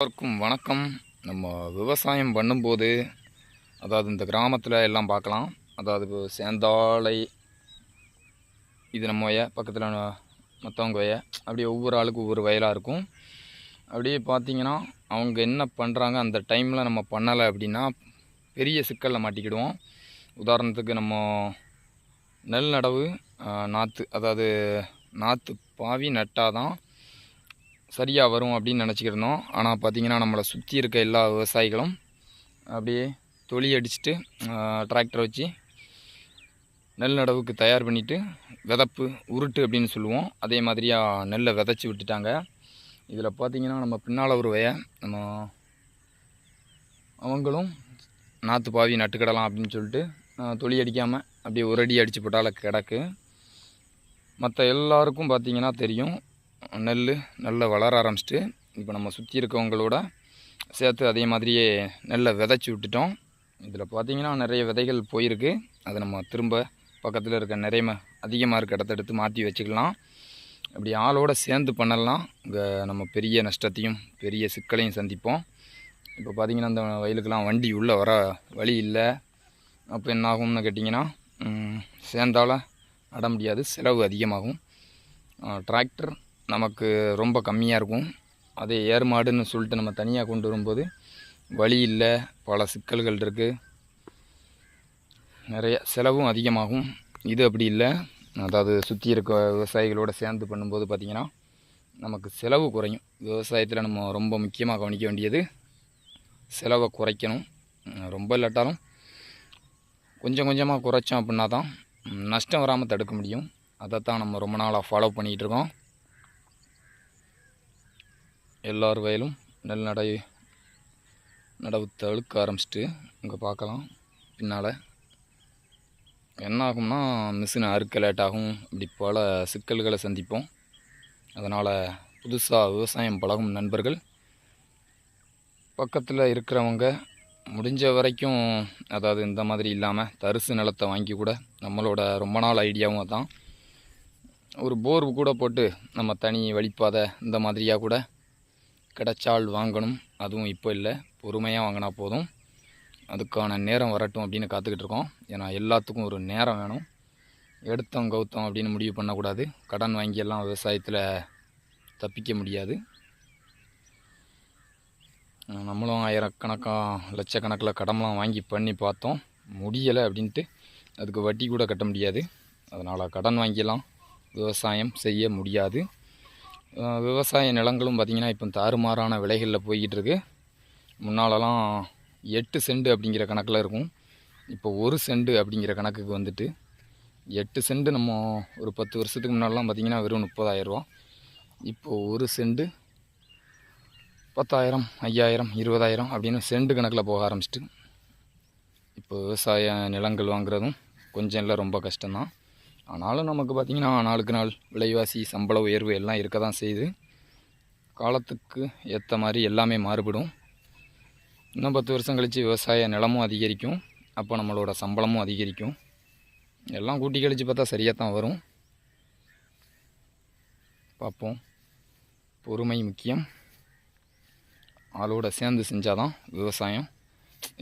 எல்லாருக்கும் வணக்கம். நம்ம விவசாயம் பண்ணும்போது அதாவது இந்த கிராமத்தில் எல்லாம் பார்க்கலாம். அதாவது இப்போ சேந்தாழை இது நம்ம வய பக்கத்தில் மற்றவங்க வய அப்படியே ஒவ்வொரு ஆளுக்கு ஒவ்வொரு வயலாக இருக்கும். அப்படியே பார்த்தீங்கன்னா அவங்க என்ன பண்ணுறாங்க அந்த டைமில் நம்ம பண்ணலை அப்படின்னா பெரிய சிக்கலில் மாட்டிக்கிடுவோம். உதாரணத்துக்கு நம்ம நெல் நடவு நாற்று அதாவது நாற்று பாவி நட்டால் தான் சரியாக வரும் அப்படின்னு நினச்சிக்கிருந்தோம் ஆனால் பார்த்திங்கன்னா நம்மளை சுற்றி இருக்க எல்லா விவசாயிகளும் அப்படியே தொழி அடிச்சுட்டு டிராக்டர் வச்சு நெல் நடவுக்கு தயார் பண்ணிவிட்டு விதப்பு உருட்டு அப்படின்னு சொல்லுவோம். அதே மாதிரியாக நெல்லை விதைச்சி விட்டுட்டாங்க. இதில் பார்த்திங்கன்னா நம்ம பின்னால் ஒரு வய நம்ம அவங்களும் நாற்று பாவி நட்டுக்கிடலாம் அப்படின்னு சொல்லிட்டு தொழி அடிக்காமல் அப்படியே ஒரு அடி அடித்து போட்டால கிடக்கு. மற்ற எல்லாருக்கும் பார்த்திங்கன்னா தெரியும். நெல் நல்லா வளர ஆரம்பிச்சிட்டு இப்போ நம்ம சுற்றி இருக்கவங்களோட சேர்த்து அதே மாதிரியே நெல்லை விதைச்சி விட்டுட்டோம். இதில் பார்த்தீங்கன்னா நிறைய விதைகள் போயிருக்கு. அதை நம்ம திரும்ப பக்கத்தில் இருக்க நிறைய ம- அதிகமாக இருக்க இடத்த எடுத்து மாற்றி வச்சுக்கலாம். அப்படி ஆளோடு சேர்ந்து பண்ணலாம். இங்கே நம்ம பெரிய நஷ்டத்தையும் பெரிய சிக்கலையும் சந்திப்போம். இப்போ பார்த்திங்கன்னா அந்த வயலுக்கெல்லாம் வண்டி உள்ளே வர வழி இல்லை. அப்போ என்ன ஆகும்னு கேட்டிங்கன்னா சேர்ந்தால் சேர்ந்தால நட முடியாது. செலவு அதிகமாகும். டிராக்டர் நமக்கு ரொம்ப கம்மியாக இருக்கும். அதே ஏர் மாடுன்னு சொல்லிட்டு நம்ம தனியாக கொண்டு வரும்போது வழி இல்லை பல சிக்கல்கள் இருக்குது நிறைய செலவும் அதிகமாகும். இது அப்படி இல்லை. அதாவது சுற்றி இருக்க விவசாயிகளோடு சேர்ந்து பண்ணும்போது பார்த்திங்கன்னா நமக்கு செலவு குறையும். விவசாயத்தில் நம்ம ரொம்ப முக்கியமாக கவனிக்க வேண்டியது செலவை குறைக்கணும். ரொம்ப இல்லாட்டாலும் கொஞ்சம் கொஞ்சமாக குறைச்சோம் அப்படின்னா தான் நஷ்டம் வராமல் தடுக்க முடியும். அதை தான் நம்ம ரொம்ப நாளாக ஃபாலோ பண்ணிகிட்டு இருக்கோம். எல்லார் வயலும் நெல் நடை நடவு தழுக்க ஆரம்பிச்சிட்டு இங்கே பார்க்கலாம். பின்னால் என்ன ஆகும்னா மிஷின் அறுக்க லேட் ஆகும். இப்படி பல சிக்கல்களை சந்திப்போம். அதனால் புதுசாக விவசாயம் பழகும் நண்பர்கள் பக்கத்தில் இருக்கிறவங்க முடிஞ்ச வரைக்கும் அதாவது இந்த மாதிரி இல்லாமல் தரிசு நிலத்தை வாங்கி கூட நம்மளோட ரொம்ப நாள் ஐடியாவும் அதான். ஒரு போர் கூட போட்டு நம்ம தனி வழிப்பாதை இந்த மாதிரியாக கூட கிடைச்சால் வாங்கணும். அதுவும் இப்போ இல்லை. பொறுமையாக வாங்கினா போதும். அதுக்கான நேரம் வரட்டும் அப்படின்னு காத்துக்கிட்டு இருக்கோம். ஏன்னா எல்லாத்துக்கும் ஒரு நேரம் வேணும். எடுத்தோம் கவுத்தோம் அப்படின்னு முடிவு பண்ணக்கூடாது. கடன் வாங்கியெல்லாம் விவசாயத்தில் தப்பிக்க முடியாது. நம்மளும் ஆயிரக்கணக்காக லட்சக்கணக்கில் கடன்லாம் வாங்கி பண்ணி பார்த்தோம். முடியலை அப்படின்ட்டு அதுக்கு வட்டி கூட கட்ட முடியாது. அதனால் கடன் வாங்கியெல்லாம் விவசாயம் செய்ய முடியாது. விவசாய நிலங்களும் பார்த்திங்கன்னா இப்போ தாறுமாறான விலைகளில் போய்கிட்டுருக்கு. முன்னாலெல்லாம் எட்டு செண்டு அப்படிங்கிற கணக்கில் இருக்கும். இப்போ ஒரு செண்டு அப்படிங்கிற கணக்குக்கு வந்துட்டு எட்டு செண்டு நம்ம ஒரு பத்து வருஷத்துக்கு முன்னாடிலாம் பார்த்திங்கன்னா வெறும் முப்பதாயிரரூவா இப்போது ஒரு செண்டு பத்தாயிரம் ஐயாயிரம் இருபதாயிரம் அப்படின்னு செண்டு கணக்கில் போக ஆரம்பிச்சிட்டு இப்போ விவசாய நிலங்கள் வாங்குறதும் கொஞ்சம் இல்லை ரொம்ப கஷ்டம்தான். ஆனாலும் நமக்கு பார்த்திங்கன்னா நாளுக்கு நாள் விலைவாசி சம்பள உயர்வு எல்லாம் இருக்க தான் செய்யுது. காலத்துக்கு ஏற்ற மாதிரி எல்லாமே மாறுபடும். இன்னும் பத்து வருஷம் கழித்து விவசாய நிலமும் அதிகரிக்கும். அப்போ நம்மளோட சம்பளமும் அதிகரிக்கும். எல்லாம் கூட்டி கழித்து பார்த்தா சரியாக தான் வரும். பார்ப்போம். பொறுமை முக்கியம். ஆளோட சேர்ந்து செஞ்சால் தான் விவசாயம்.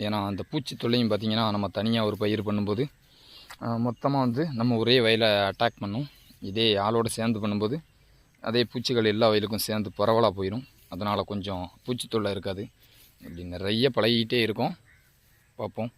ஏன்னா அந்த பூச்சி தொல்லையும் பார்த்திங்கன்னா நம்ம தனியாக ஒரு பயிர் பண்ணும்போது மொத்தமாக வந்து நம்ம ஒரே வயலை அட்டாக் பண்ணும். இதே ஆளோட சேர்ந்து பண்ணும்போது அதே பூச்சிகள் எல்லா வயலுக்கும் சேர்ந்து பரவலாக போயிடும் அதனால் கொஞ்சம் பூச்சி தொல்லை இருக்காது. இப்படி நிறைய பழகிக்கிட்டே இருக்கும். பார்ப்போம்.